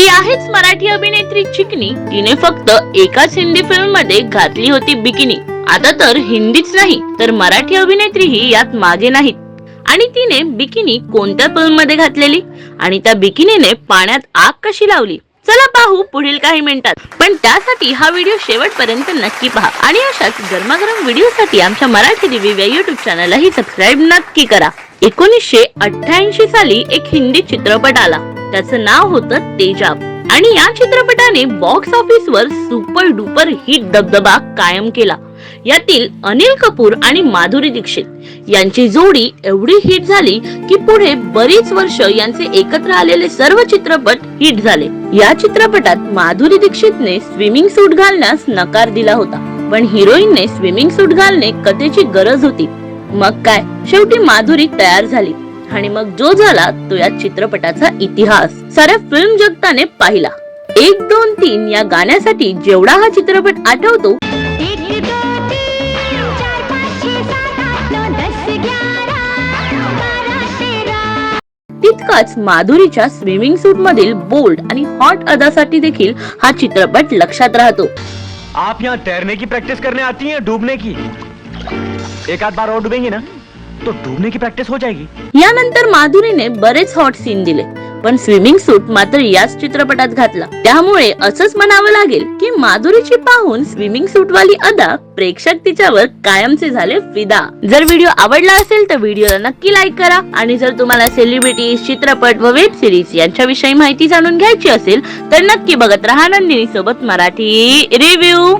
ती आहेच मराठी अभिनेत्री चिकनी. तिने फक्त एकाच हिंदी फिल्ममध्ये घातली होती बिकिनी. आता तर हिंदीच नाही तर मराठी अभिनेत्रीही यात मागे नाहीत. आणि तिने बिकिनी कोणत्या फिल्ममध्ये घातलेली? आणि त्या बिकिनीने पाण्यात आग कशी लावली? चला पाहू पुढील काही मिनिटात. पण त्यासाठी हा व्हिडिओ शेवटपर्यंत नक्की पहा. आणि अशाच गरमागरम व्हिडिओसाठी आमच्या मराठी रिव्ह्यू या युट्यूब चॅनलही सबस्क्राईब नक्की करा. एकोणीसशे अठ्ठ्याऐंशी साली एक हिंदी चित्रपट आला. त्याचं नाव होतं तेजाब आणि या चित्रपटाने बॉक्स ऑफिसवर सुपर डुपर हिट दबदबा कायम केला. यातील अनिल कपूर आणि माधुरी दीक्षित यांची जोडी एवढी हिट झाली की पुढे बरीच वर्ष यांचे एकत्र आलेले सर्व चित्रपट हिट झाले. या चित्रपटात माधुरी दीक्षितने स्विमिंग सूट घालण्यास नकार दिला होता. पण हिरोईनने स्विमिंग सूट घालणे कथेची गरज होती. मग काय? शेवटी माधुरी तयार झाली. आणि मग जो झाला तो या चित्रपटाचा इतिहास. साऱ्या फिल्म जगताने पाहिला. एक दोन तीन या गाण्यासाठी जेवढा हा चित्रपट आठवतो तितकाच माधुरीच्या स्विमिंग सूट मधील बोल्ड आणि हॉट अदासाठी देखील हा चित्रपट लक्षात राहतो. आप यहाँ तैरने की प्रैक्टिस करने आती हैं डूबने की? एक आध बार और डूबेंगी ना? तो डूबने की हो जाएगी। यानंतर माधुरीने बरेच हॉट सीन दिले पण स्विमिंग सूट मात्र याच चित्रपटात घातला. त्यामुळे असंच म्हणावं लागेल की माधुरीची पाहून स्विमिंग सूट वाली अदा प्रेक्षक तिच्यावर कायमचे झाले फिदा जर व्हिडिओ आवडला असेल तर व्हिडिओला नक्की लाईक करा आणि जर तुम्हाला सेलिब्रिटीज चित्रपट व वेब सिरीज यांच्याविषयी माहिती जाणून घ्यायची असेल तर नक्की बघत राहा नंदिनी सोबत मराठी रिव्ह्यू